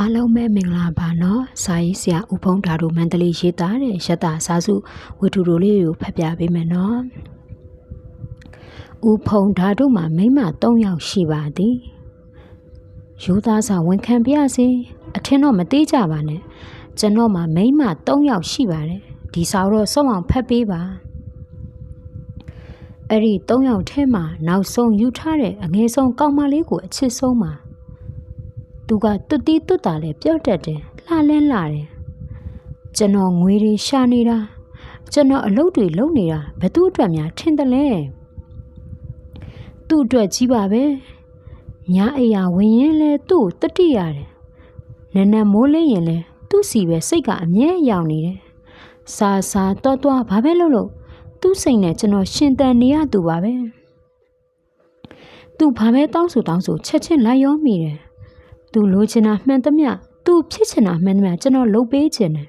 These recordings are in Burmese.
အားလုံးပဲမင်္ဂလာပါနော်စာရေးဆရာဦးဖုံးဓာတို့မန္တလေးရေးသားတဲ့ရတစာစုဝတ္ထုတို့လေးကိုဖတ်ပြပေးမယ်နော်ဦးဖုံးဓာတို့မှာမိန်းမ၃ယောက်ရှိပါသည်ယူသားစာဝန်ခံပြစေအထင်တော့မသေးကြပါနဲ့ကျွန်တော်မှာမိန်းမ၃ယောက်ရှိပါတယ်ဒီစာတော့စုံအောင်ဖတ်ပေးပါအဲ့ဒီ၃ယောက်ထဲမှာနောက်ဆုံးယူထားတဲ့အငယ်ဆုံးကောင်မလေးကိုအချစ်ဆုံးပါ သူကတွတ်တီးတွတ်တာလည်းပြော့တတ်တယ်လှလဲလှတယ်ကျွန်တော်ငွေတွေရှာနေတာကျွန်တော်အလုပ်တွေလုပ်နေတာဘသူအတွက်များထင်တယ်လဲသူ့အတွက်ကြီးပါပဲညာအိယာဝင်ရင်လဲသူ့ကိုတတိရတယ်နန်းနန်းမိုးလင်းရင်လဲသူ့စီပဲစိတ်ကအမြဲရောက်နေတယ်စာစာတော့တော့ဘာပဲလုပ်လို့သူ့စိတ်နဲ့ကျွန်တော်ရှင်တန်နေရသူပါပဲသူဘာပဲတောင်းဆိုတောင်းဆိုချက်ချင်းလိုက်ရောမိတယ် သူလိုချင်တာမှန်သမျှသူဖြစ်ချင်တာမှန်သမျှကျွန်တော်လုပ်ပေးချင်တယ်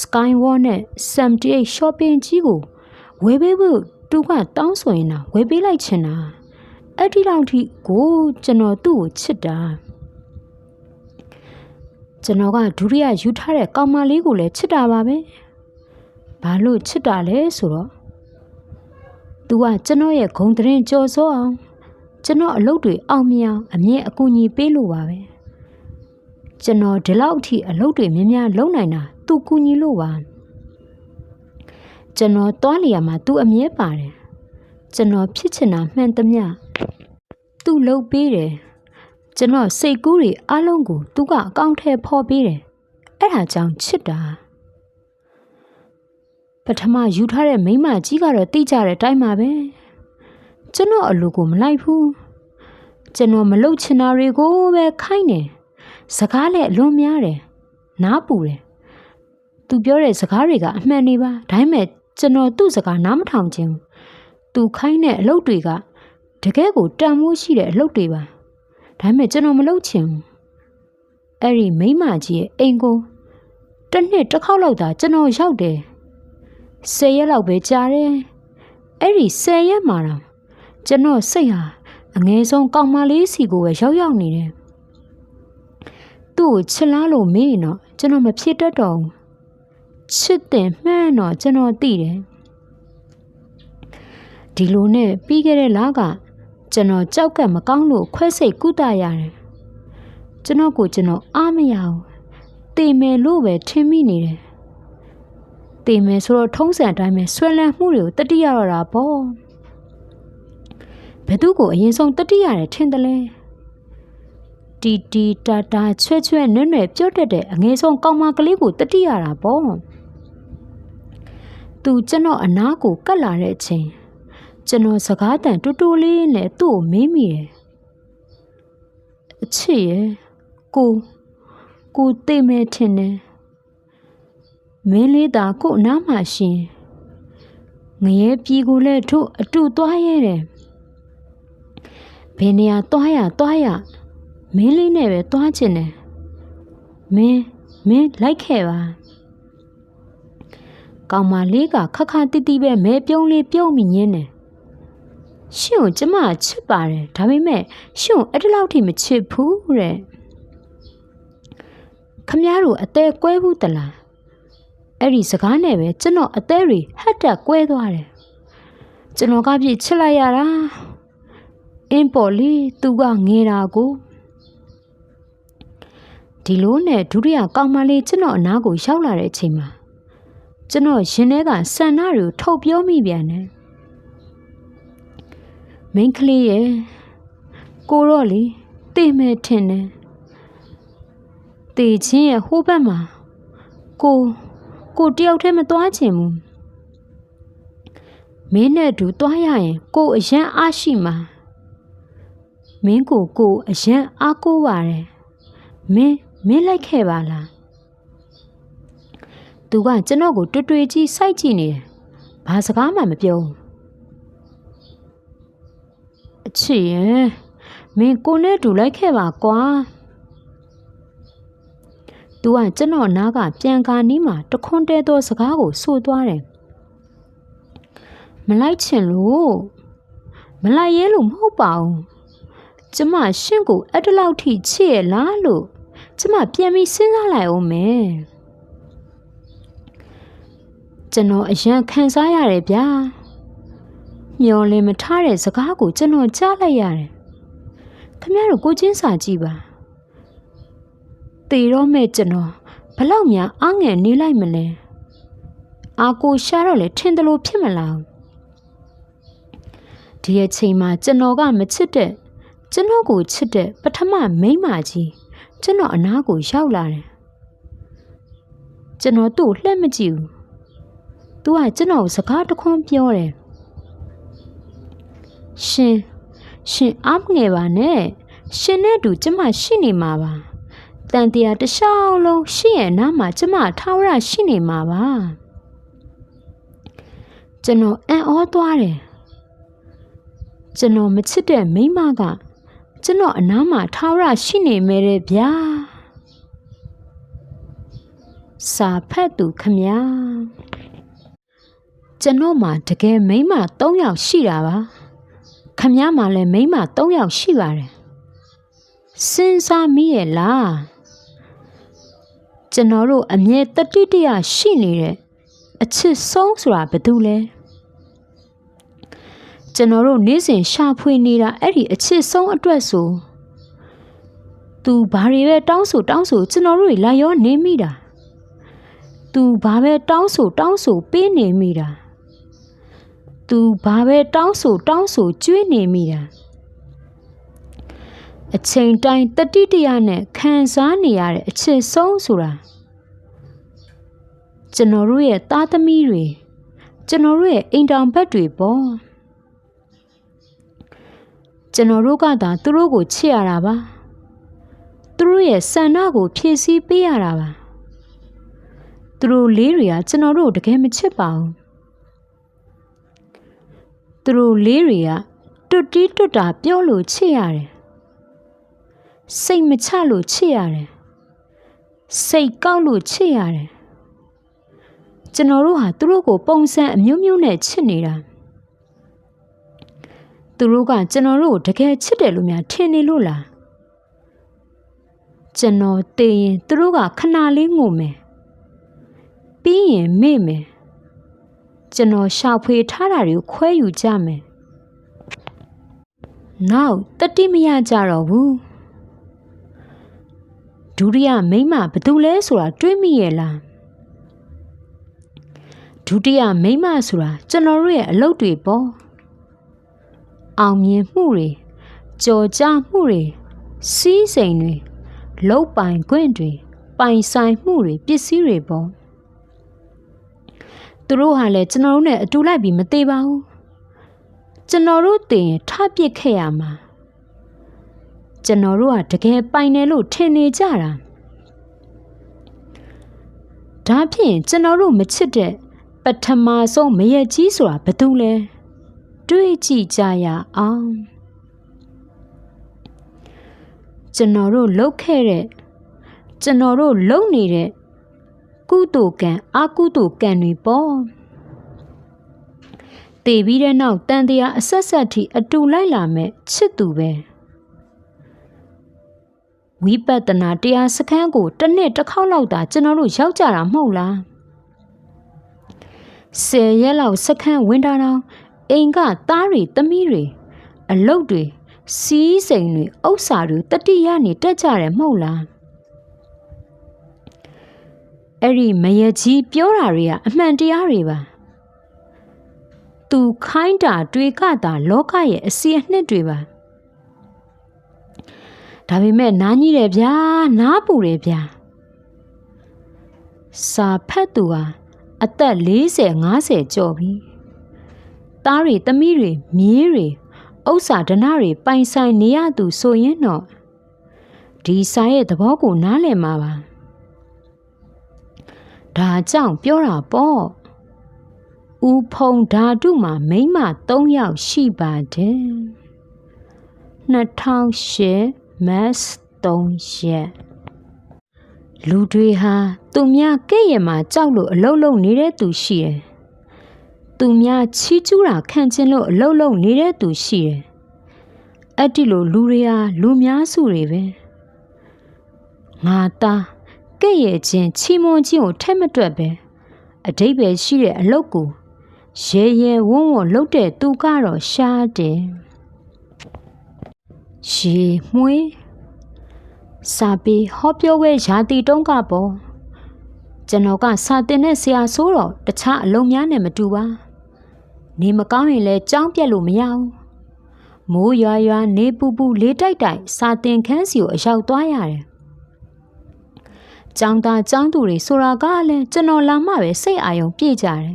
Skywalk နဲ့ Sam8 shopping ကြီးကိုဝယ်ပေးဖို့သူကတောင်းဆိုရင်တော့ဝယ်ပေးလိုက်ချင်တာအဲ့ဒီလောက်ထိကိုကျွန်တော်သူ့ကိုချစ်တာကျွန်တော်ကဒုတိယယူထားတဲ့ကောင်မလေးကိုလည်းချစ်တာပါပဲဘာလို့ချစ်တာလဲဆိုတော့ तू ကကျွန်တော်ရဲ့ဂုံတရင်ကြော်စောအောင် ကျွန်တော်အလုပ်တွေအောင်မြင်အောင်အမြဲအကူအညီပေးလို့ပါပဲကျွန်တော်ဒီလောက်အထိအလုပ်တွေများများလုပ်နိုင်တာသူကူညီလို့ပါကျွန်တော်တွားလျာမှာသူအမြဲပါတယ်ကျွန်တော်ဖြစ်ချင်တာမှန်သမျှသူလုပ်ပေးတယ်ကျွန်တော်စိတ်ကူးတွေအလုံးကိုသူကအကောင့်ထဲဖော်ပေးတယ်အဲ့ဒါကြောင့်ချစ်တာပထမယူထားတဲ့မိန်းမကြီးကတော့တိကျတဲ့အတိုင်းပါပဲ ကျွန်တော်အလိုကိုမလိုက်ဘူးကျွန်တော်မလုပ်ချင်တာတွေကိုပဲခိုင်းတယ်စကားလည်းအလွန်များတယ်နားပူတယ်သူပြောတဲ့စကားတွေကအမှန်နေပါဒါပေမဲ့ကျွန်တော်သူ့စကားနားမထောင်ခြင်းသူခိုင်းတဲ့အလုပ်တွေကတကယ်ကိုတန်မိုးရှိတဲ့အလုပ်တွေပါဒါပေမဲ့ကျွန်တော်မလုပ်ချင်ဘူးအဲ့ဒီမိမကြီးရဲ့အိမ်ကိုတစ်နှစ်တစ်ခေါက်လောက်သာကျွန်တော်ရောက်တယ်ဆယ်ရက်လောက်ပဲကြာတယ်အဲ့ဒီဆယ်ရက်မှာတော့ ကျွန်တော်စိတ်ဟာအငယ်ဆုံးကောင်မလေးစီကိုပဲရောက်ရောက်နေတယ်သူ့ကိုချစ်လားလို့မေးရင်တော့ကျွန်တော်မဖြစ်တတ်တော့ဘူးချစ်တယ်မှန်းတော့ကျွန်တော်သိတယ်ဒီလိုနဲ့ပြီးခဲ့တဲ့လကကျွန်တော်ကြောက်ကမကောင်းလို့ခွဲစိတ်ကုသရတယ်ကျွန်တော်ကိုကျွန်တော်အားမရဘူးတေမယ်လို့ပဲထင်မိနေတယ်တေမယ်ဆိုတော့ထုံးစံအတိုင်းပဲဆွဲလန်းမှုတွေကိုတတိယရတာပေါ့ ဘယ်သူကိုအရင်ဆုံးတတိရတယ်ထင်တယ်လဲတီတီတာတာချွဲချွဲနွဲ့နွဲ့ပြော့တတ်တဲ့အငယ်ဆုံးကောင်မကလေးကိုတတိရတာပေါ့သူကျွန်တော်အနားကိုကတ်လာတဲ့အချိန်ကျွန်တော်စကားတန်တူတူလေးနဲ့သူ့ကိုမေးမိတယ်အချစ်ရဲ့ကိုကိုသိမဲထင်တယ်မင်းလေးသာကိုအနားမှာရှင်ငရဲပြည်ကိုလည်းတို့အတူသွားရဲတယ် ဘယ်နေရာသွားရသွားရမင်းလေးနဲ့ပဲသွားချင်တယ်မင်းမင်းလိုက်ခဲ့ပါကောင်မလေးကခခတိတိပဲမဲပြုံးလေးပြုံးမိညင်းတယ်ရှင်ကိုကျမချစ်ပါတယ်ဒါပေမဲ့ရှင်ကိုအဲ့ဒီလောက်ထိမချစ်ဘူးတဲ့ခမည်းတော်အသေးကွဲဘူးတလားအဲ့ဒီစကားနဲ့ပဲကျွန်တော်အသေးတွေဟတ်တက်ကွဲသွားတယ်ကျွန်တော်ကပြစ်ချစ်လိုက်ရတာ အင်းပေါ်လီသူကငေတာကိုဒီလိုနဲ့ဒုတိယကောင်မလေးကျွန်တော်အနားကိုရောက်လာတဲ့အချိန်မှာကျွန်တော်ရင်ထဲကဆန္ဒတွေကိုထုတ်ပြောမိပြန်တယ်မင်းကလေးရဲ့ကိုတော့လေတေမဲ့ထင်တယ်တေချင်းရဲ့ဟိုးဘက်မှာကိုကိုတယောက်တည်းမသွားချင်ဘူးမင်းနဲ့တူသွားရရင်ကိုအရန်အားရှိမှာ မင်းကိုကိုအရန်အားကိုးပါတယ်မင်းမင်းလိုက်ခဲ့ပါလားသူကကျွန်တော်ကိုတွေ့တွေ့ကြီးစိုက်ကြည့်နေတယ်ဘာစကားမှမပြောဘူးအချစ်ရဲ့မင်းကိုနဲ့တူလိုက်ခဲ့ပါကွာသူကကျွန်တော်နားကပြန်ကာနီးမှာတခွန်းတဲသောစကားကိုဆိုသွားတယ်မလိုက်ချင်လို့မလိုက်ရဲလို့မဟုတ်ပါဘူး ကျမရှင့်ကိုအဲ့တလောက်ထိချစ်ရလားလို့ကျမပြန်ပြီးစဉ်းစားလိုက်အောင်မယ်ကျွန်တော်အရန်ခံစားရတယ်ဗျာမျောလင်းမထားတဲ့စကားကိုကျွန်တော်ကြားလိုက်ရတယ်ခမရတို့ကိုချင်းစာကြည့်ပါတေတော့မဲ့ကျွန်တော်ဘလောက်များအငယ်နေလိုက်မလဲအာကိုရှာတော့လေထင်တယ်လို့ဖြစ်မလားဒီအချိန်မှာကျွန်တော်ကမချစ်တဲ့ ကျွန်တော်ကိုချစ်တဲ့ပထမမိန်းမကြီးကျွန်တော်အနားကိုရောက်လာတယ်ကျွန်တော်သူ့ကိုလှည့်မကြည့်ဘူး။ तू ကကျွန်တော်ကိုစကားတခွန်းပြောတယ်။ရှင်ရှင်အားမငယ်ပါနဲ့။ရှင်နဲ့အတူကျမရှိနေမှာပါ။တန်တရားတစ်လျှောက်လုံးရှင်ရဲ့နားမှာကျမထာဝရရှိနေမှာပါ။ကျွန်တော်အံ့ဩသွားတယ်။ကျွန်တော်မချစ်တဲ့မိန်းမက ကျွန်တော်အနားမှာထာဝရရှိနေမယ်တဲ့ဗျာ။စာဖတ်သူခမညာကျွန်တော်မှတကယ်မိန်းမ3ယောက်ရှိတာပါခမညာမှလည်းမိန်းမ3ယောက်ရှိပါတယ်စဉ်းစားမိရဲ့လားကျွန်တော်တို့အမြဲတတိတရရှိနေတဲ့အချစ်ဆုံးဆိုတာဘာတူလဲ ကျွန်တော်တို့နေ့စဉ်ရှာဖွေနေတာအဲ့ဒီအချစ်ဆုံးအတွက်ဆိုသူဘာတွေပဲတောင်းဆိုတောင်းဆိုကျွန်တော်တို့လာရောနေမိတာသူဘာပဲတောင်းဆိုတောင်းဆိုပေးနေမိတာသူဘာပဲတောင်းဆိုတောင်းဆိုကြွေးနေမိတာအချိန်တိုင်းတတိတရနဲ့ခံစားနေရတဲ့အချစ်ဆုံးဆိုတာကျွန်တော်တို့ရဲ့သားသမီးတွေကျွန်တော်တို့ရဲ့အိမ်တောင်ဘက်တွေပေါ့ ကျွန်တော်တို့ကသာသူတို့ကိုချစ်ရတာပါသူတို့ရဲ့ဆန္ဒကို ဖြည့်ဆည်းပေးရတာပါသူတို့လေးတွေကကျွန်တော်တို့တကယ်မချစ်ပါဘူးသူတို့လေးတွေကတွတ်တီးတွတ်တာပြောလို့ချစ်ရတယ်စိတ်မချလို့ချစ်ရတယ်စိတ်ကောက်လို့ချစ်ရတယ်ကျွန်တော်တို့ဟာသူတို့ကိုပုံစံအမျိုးမျိုးနဲ့ချစ်နေတာ သူတို့ကကျွန်တော်တို့ကိုတကယ်ချစ်တယ်လို့များထင်နေလို့လားကျွန်တော်တည်ရင်သူတို့ကခဏလေးငိုမယ်ပြီးရင်မေ့မယ်ကျွန်တော်ရှာဖွေထားတာတွေကိုခွဲယူကြမယ်နောက်တတိမရကြတော့ဘူးဒုတိယမိမဘသူလဲဆိုတာတွေးမိရဲ့လားဒုတိယမိမဆိုတာကျွန်တော်တို့ရဲ့အလုပ်တွေပေါ့ အောင်မြင်မှုတွေကြော်ကြားမှုတွေစီးစိမ်တွေလုတ်ပိုင်ခွင့်တွေပိုင်ဆိုင်မှုတွေပစ္စည်းတွေပေါ့သူတို့ဟာလည်းကျွန်တော်တို့နဲ့အတူလိုက်ပြီးမသေးပါဘူးကျွန်တော်တို့တင်ထပစ်ခဲ့ရမှာကျွန်တော်တို့ကတကယ်ပိုင်တယ်လို့ထင်နေကြတာဒါဖြင့်ကျွန်တော်တို့မချစ်တဲ့ပထမဆုံးမရက်ကြီးဆိုတာဘာတူလဲ တွေးကြည့်ကြရအောင်ကျွန်တော်တို့လှုပ်ခဲ့တဲ့ကျွန်တော်တို့လုံနေတဲ့ကုသိုလ်ကံအကုသိုလ်ကံတွေပေါ့တည်ပြီးတဲ့နောက်တန်တရားအဆက်ဆက်ထိအတူလိုက်လာမဲ့ချစ်သူပဲဝိပဿနာတရားစခန်းကိုတစ်နှစ်တစ်ခေါက်လောက်သာကျွန်တော်တို့ရောက်ကြတာမဟုတ်လားဆယ်ရက်လောက်စခန်းဝင်တာတော့ အိမ်ကသားတွေသမီးတွေအလုတ်တွေစီးစိမ်တွေဥစ္စာတွေတတိယနေတက်ကြတယ်မဟုတ်လားအဲ့ဒီမယကြီးပြောတာတွေကအမှန်တရားတွေပါသူခိုင်းတာတွေကတာလောကရဲ့အစီအနှစ်တွေပါဒါပေမဲ့နားကြီးတယ်ဗျာနားပူတယ်ဗျာစာဖတ်သူဟာအသက်40 50ကျော်ပြီ သားတွေသမီးတွေမြေးတွေဥစ္စာဒနာတွေပိုင်ဆိုင်နေရသူဆိုရင်တော့ဒီစာရဲ့သဘောကိုနားလည်မှာပါဒါကြောင့်ပြောတာပေါ့ဦးဖုံဓာတုမှာမိမ3ယောက်ရှိပါတယ်2008မတ်3ရက်လူတွေဟာသူများကဲ့ရဲ့မှာကြောက်လို့အလုံးလုံးနေတဲ့သူရှိတယ် သူများချီးကျူးတာခံခြင်းလို့အလုံးလုံးနေတဲ့သူရှိတယ်အဲ့ဒီလိုလူတွေဟာလူများစုတွေပဲငါသားကဲ့ရဲ့ချင်းချီမွန်ချင်းကိုထဲမတွက်ပဲအတိတ်ပဲရှိတဲ့အလုတ်ကိုရဲရဲဝုံဝုံလှုပ်တဲ့သူကတော့ရှားတယ်ရှီမွေးစာပေဟောပြောဝဲရာတီတုံးကပေါ်ကျွန်တော်ကစာတင်တဲ့ဆရာဆိုတော့တခြားအလုံးများနဲ့မတူပါ နေမကောင်းရင်လည်းကြောင်းပြက်လို့မရဘူးမိုးရွာရွာနေပူပူလေးတိုက်တိုက်စာတင်ခန်းစီကိုအရောက်သွားရတယ်ကျောင်းသားကျောင်းသူတွေဆိုတာကလည်းကျွန်တော်လာမှပဲစိတ်အာရုံပြည့်ကြတယ်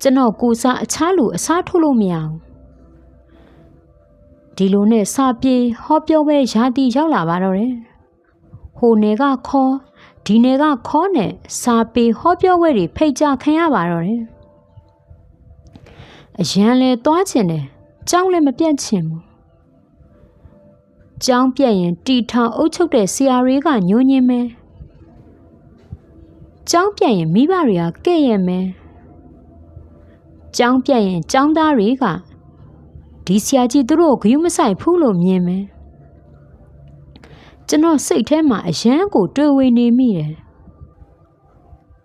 ကျွန်တော်ကိုစားအခြားလူအစားထိုးလို့မရဘူးဒီလိုနဲ့စာပြေဟောပြောပဲရာတီရောက်လာပါတော့တယ်ဟိုနယ်ကခေါ်ဒီနယ်ကခေါ်နဲ့စာပေဟောပြောဝဲတွေဖိတ်ကြခံရပါတော့တယ် အရန်လဲသွားချင်တယ်ကြောင်းလည်းမပြတ်ချင်ဘူးကြောင်းပြက်ရင်တီထောင်အုပ်ချုပ်တဲ့ဆရာတွေကညှိုးညင်းမယ်ကြောင်းပြက်ရင်မိဘတွေကကဲ့ရဲ့မယ်ကြောင်းပြက်ရင်ကျောင်းသားတွေကဒီဆရာကြီးသူတို့ကိုဂယုမဆိုင်ဘူးလို့မြင်မယ်ကျွန်တော်စိတ်ထဲမှာအယမ်းကို တွေးဝေနေမိတယ်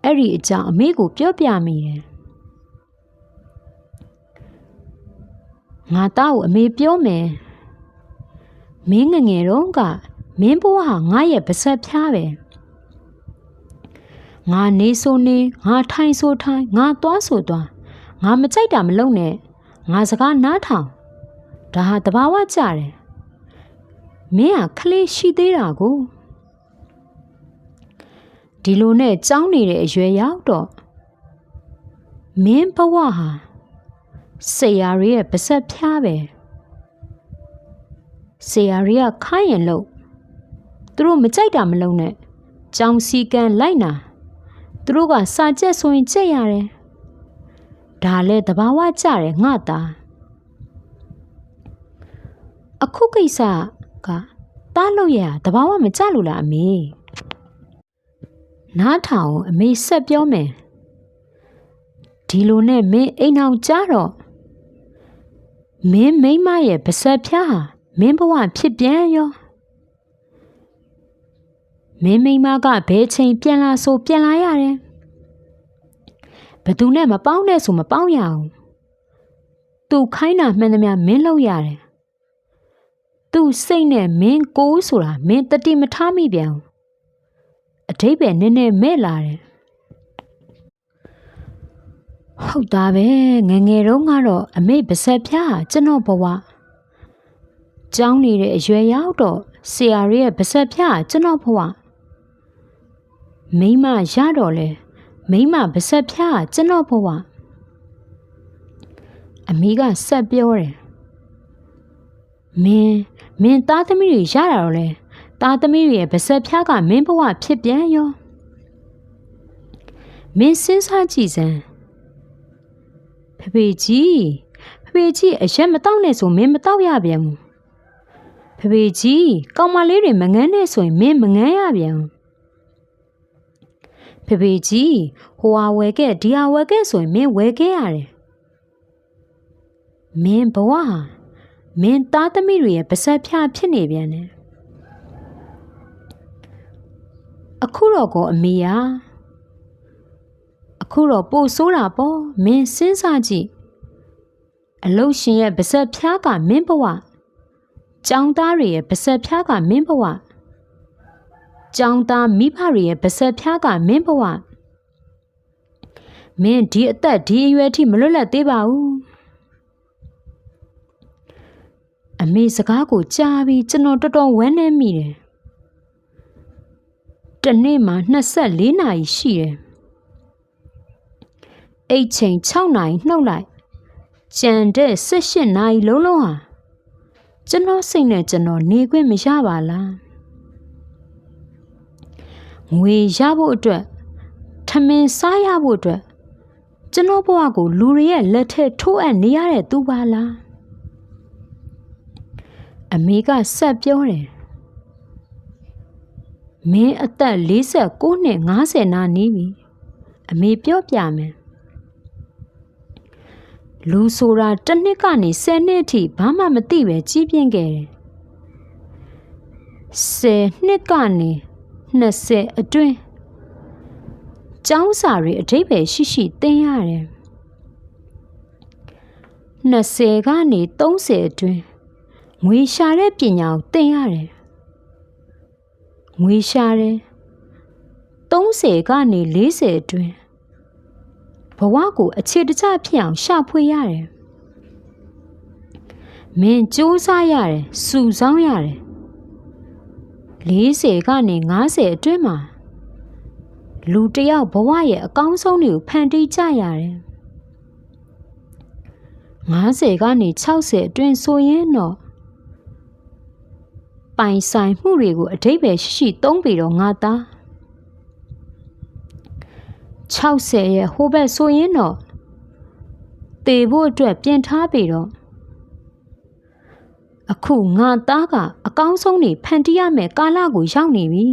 အဲ့ဒီအကြောင်းအမေကိုပြောပြမိတယ် ငါသားကိုအမေပြောမယ်မင်းငငယ်တော့ကမင်းဘဝဟာငါရဲ့ပါဆက်ဖျားပဲငါနေဆိုနေငါထိုင်ဆိုထိုင်ငါသွားဆိုသွားငါမကြိုက်တာမလုပ်နဲ့ငါစကားနားထောင်ဒါဟာတဘာဝကြတယ်မင်းကခလေးရှိသေးတာကိုဒီလိုနဲ့ကြောင်းနေတဲ့အရွယ်ရောက်တော့မင်းဘဝဟာ ဆရာရီရဲ့ပါဆက်ဖျားပဲဆရာရီကခိုင်းရင်လို့သူတို့မကြိုက်တာမလုပ်နဲ့ကြောင်စီကန်လိုက်နာသူတို့ကစာကြက်ဆိုရင်ကြက်ရတယ်ဒါလဲတဘာဝကြတယ်ငါသားအခုကိစ္စကတားလို့ရတဘာဝမကြလို့လားအမေနားထောင်အမေဆက်ပြောမယ်ဒီလိုနဲ့မင်းအိမ်အောင်ကြတော့ မင်းမိမရဲ့ပါဆက်ဖျားဟာမင်းဘဝဖြစ်ပြန်ရောမင်းမိမကဘဲချိန်ပြန်လာဆိုပြန်လာရတယ်ဘသူနဲ့မပေါင်းနဲ့ဆိုမပေါင်းရအောင်သူခိုင်းတာမှန်သမျှမင်းလုပ်ရတယ်သူစိတ်နဲ့မင်းကိုးဆိုတာမင်းတတိမထားမိပြန်ဘူးအတိတ်ပဲနည်းနည်းမဲ့လာတယ် ဟုတ်တာပဲငငယ်တုန်းကတော့အမေပါဆက်ဖျားကျွန်တော်ဘဝကျောင်းနေတဲ့အရွယ်ရောက်တော့ဆရာရဲ့ပါဆက်ဖျားကျွန်တော်ဘဝမိမရတော့လေမိမပါဆက်ဖျားကျွန်တော်ဘဝအမေကဆက်ပြောတယ်မင်းမင်းသားသမီးတွေရတာတော့လေသားသမီးတွေရဲ့ပါဆက်ဖျားကမင်းဘဝဖြစ်ပြန်ရောမင်းစဉ်းစားကြည့်စမ်း ဖဖေကြီးဖဖေကြီးအရက်မတောက်နဲ့ဆိုမင်းမတောက်ရပြန်ဘူးဖဖေကြီးကောင်မလေးတွေမငန်းနဲ့ဆိုရင်မင်းမငန်းရပြန်ဘူးဖဖေကြီးဟိုဟာဝယ်ခဲ့ဒီဟာဝယ်ခဲ့ဆိုရင်မင်းဝယ်ခဲ့ရတယ်မင်းဘဝဟာမင်းသားသမီးတွေရဲ့ပါဆက်ဖြာဖြစ်နေပြန်တယ်အခုတော့ကိုအမေယာအ ခုတော့ပို့ဆိုးတာပေါ့မင်းစဉ်းစားကြည့်အလုတ်ရှင်ရဲ့ပါဆက်ဖြားကမင်းဘဝចောင်းသားတွေရဲ့ပါဆက်ဖြားကမင်းဘဝចောင်းသားမိဘတွေရဲ့ပါဆက်ဖြားကမင်းဘဝမင်းဒီအသက်ဒီအရွယ်ထိမလွတ်လပ်သေးပါဘူးအမေစကားကိုကြားပြီးကျွန်တော်တော်တော်ဝမ်းနည်းမိတယ်တနေ့မှာ24နာရီရှိတယ် အိတ်ချိန်6နာရီနှုတ်လိုက်ကြံတဲ့18နာရီလုံးလုံးဟာကျွန်တော်စိတ်နဲ့ကျွန်တော်နေခွင့်မရပါလားငွေရဖို့အတွက်ထမင်းစားရဖို့အတွက်ကျွန်တော်ဘဝကိုလူတွေရဲ့လက်ထက်ထိုးအပ်နေရတဲ့သူပါလားအမေကဆက်ပြောတယ်မင်းအသက်49နှစ်50နာနီးပြီအမေပြောပြမယ် လူဆိုတာတစ်နှစ်ကနေ10နှစ်အထိဘာမှမသိပဲကြီးပြင်းခဲ့တယ်10နှစ်ကနေ20အတွင်းကျောင်းစာတွေအဓိပ္ပာယ်ရှိရှိသင်ရတယ်20ကနေ30အတွင်းငွေရှာတဲ့ပညာကိုသင်ရတယ်ငွေရှာတယ်30ကနေ40အတွင်း ဘဝကိုအခြေတကျဖြစ်အောင်ရှာဖွေရတယ်မင်းစူးစမ်းရတယ်စုဆောင်းရတယ်40ကနေ50အတွင်းမှာလူတစ်ယောက်ဘဝရဲ့အကောင်းဆုံးတွေကိုဖန်တီးကြရတယ်50ကနေ60အတွင်းဆိုရင်တော့ပိုင်ဆိုင်မှုတွေကိုအတိတ်ပဲရှိရှိသုံးပြီးတော့ငါသား 60ရဲ့ဟိုဘက်ဆိုရင်တော့တေဖို့အတွက်ပြင်ထားပြီးတော့အခုငါသားကအကောင်းဆုံးနေဖန်တီးရမယ်ကာလကိုရောက်နေပြီ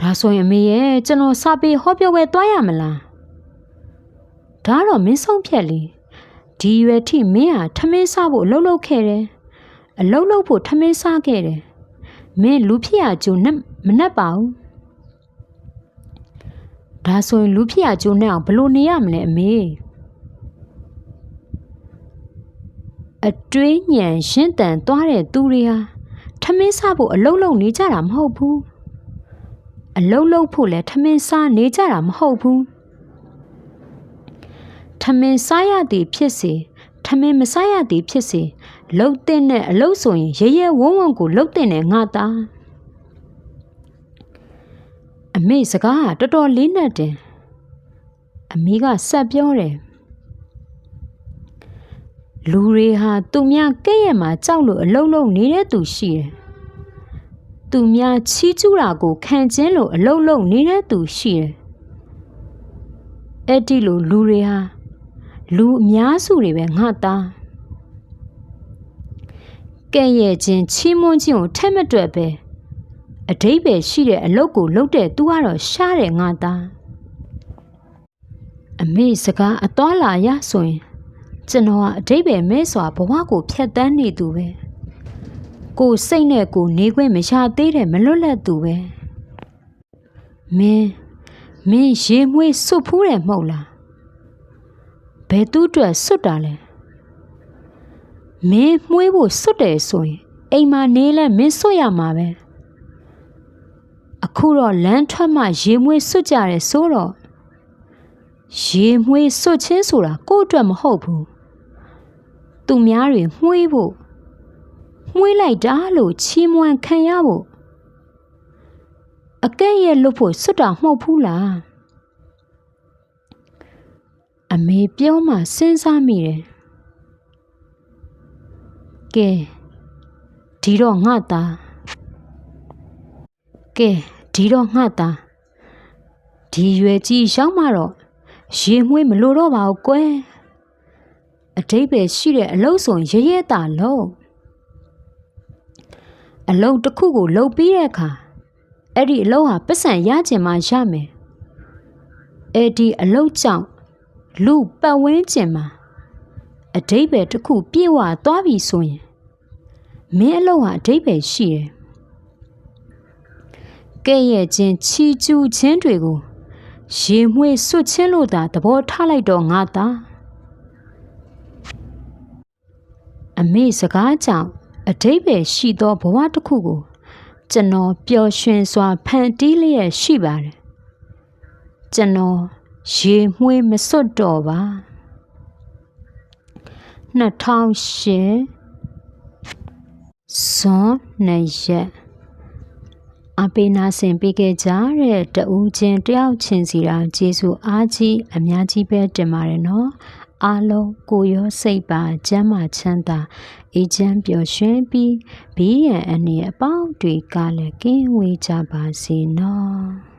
ဒါဆိုရင်အမေရဲ့ကျွန်တော်စာပေဟောပြောပွဲသွားရမလားဒါတော့မင်းဆုံးဖြတ်လေဒီရွယ်ထိမင်းဟာထမင်းစားဖို့အလုပ်လုပ်ခဲ့တယ်အလုပ်လုပ်ဖို့ထမင်းစားခဲ့တယ်မင်းလူဖြစ်ရကြုံနဲ့မနှက်ပါဘူး ဒါဆိုရင်လူဖြစ်ရကြုံနဲ့အောင်ဘလို့နေရမလဲအမေအတွင်းညံရှင်းတန်သွားတဲ့သူတွေဟာထမင်းစားဖို့အလုံးလုံးနေကြတာမဟုတ်ဘူးအလုံးလုံးဖို့လည်းထမင်းစားနေကြတာမဟုတ်ဘူးထမင်းစားရသည်ဖြစ်စေထမင်းမစားရသည်ဖြစ်စေလှုပ်တဲ့အလုပ်ဆိုရင်ရဲရဲဝုန်းဝုန်းကိုလှုပ်တဲ့ငါသားအ မေစကားကတော်တော်လေးနဲ့တင်အမေကဆက်ပြောတယ်လူတွေဟာသူများကဲ့ရဲ့မှာကြောက်လို့အလုံးလုံးနေတဲ့သူရှိတယ်။သူများချီးကျူးတာကိုခံခြင်းလို့အလုံးလုံးနေတဲ့သူရှိတယ်။အဲ့ဒီလိုလူတွေဟာလူအများစုတွေပဲငါသား။ကဲ့ရဲ့ခြင်းချီးမွမ်းခြင်းကိုထက်မတွက်ပဲ အတိတ်ပဲရှိတဲ့အလုပ်ကိုလုပ်တဲ့သူကတော့ရှားတယ်ငါသား။အမေစကားအသွားလာရဆိုရင်ကျွန်တော်ကအတိတ်ပဲမဲစွာဘဝကိုဖျက်ဆီးနေသူပဲကိုစိတ်နဲ့ကိုနေခွင့်မရသေးတဲ့မလွတ်လပ်သူပဲမင်းမင်းရေမွေးစွတ်ဖူးတယ်မဟုတ်လားဘယ်သူ့အတွက်စွတ်တာလဲမင်းမွေးဖို့စွတ်တယ်ဆိုရင်အိမ်မှာနေလဲမင်းစွတ်ရမှာပဲ အခုတော့လမ်းထွက်မှရေမွေးစွတ်ကြတယ်ဆိုတော့ရေမွေးစွတ်ချင်းဆိုတာကိုယ့်အတွက်မဟုတ်ဘူးသူများတွေမှွေးဖို့မှွေးလိုက်တာလို့ချီးမွမ်းခံရဖို့အကဲ့ရဲ့လွတ်ဖို့စွတ်တာမဟုတ်ဘူးလားအမေပြောမှစဉ်းစားမိတယ်ကဲဒီတော့ငါသားကဲ ဒီတော့ငါသားဒီရွယ်ကြီးရောက်မှတော့ရေမွေးမလို့တော့ပါဘူးကွယ်အတိတ်ပဲရှိတဲ့အလုပ်ဆိုရဲရဲတာလုံးအလုပ်တစ်ခုကိုလုပ်ပြီးတဲ့အခါအဲ့ဒီအလုပ်ဟာပတ်စံရကျင်မှရမယ်အဲ့ဒီအလုပ်ကြောင့်လူပတ်ဝန်းကျင်မှာအတိတ်ပဲတစ်ခုပြေဝသွားပြီဆိုရင်မင်းအလုပ်ဟာအတိတ်ပဲရှိတယ် ကဲ့ရဲ့ခြင်းချီကျူးခြင်းတွေကိုရေမွေးဆွတ်ချင်းလို့သာသဘောထားလိုက်တော့ငါသားအမေစကားကြောင့်အတိတ်ပဲရှိသောဘဝတစ်ခုကို ကျွန်တော်ပျော်ရွှင်စွာဖန်တီးလျက်ရှိပါတယ်ကျွန်တော်ရေမွေးမစွတ်တော့ပါ2008ဇွန်နှစ်ရက် အပေနာဆင်ပေးခဲ့ကြတဲ့တူးချင်းတယောက်ချင်းစီတာကျေးဇူးအားကြီးအများကြီးပဲတင်ပါတယ်နော်အားလုံးကိုရောစိတ်ပါကျမ်းမာချမ်းသာအေးချမ်းပျော်ရွှင်ပြီးဘေးရန်အနေအပေါင်းတွေကလည်းကင်းဝေးကြပါစေနော်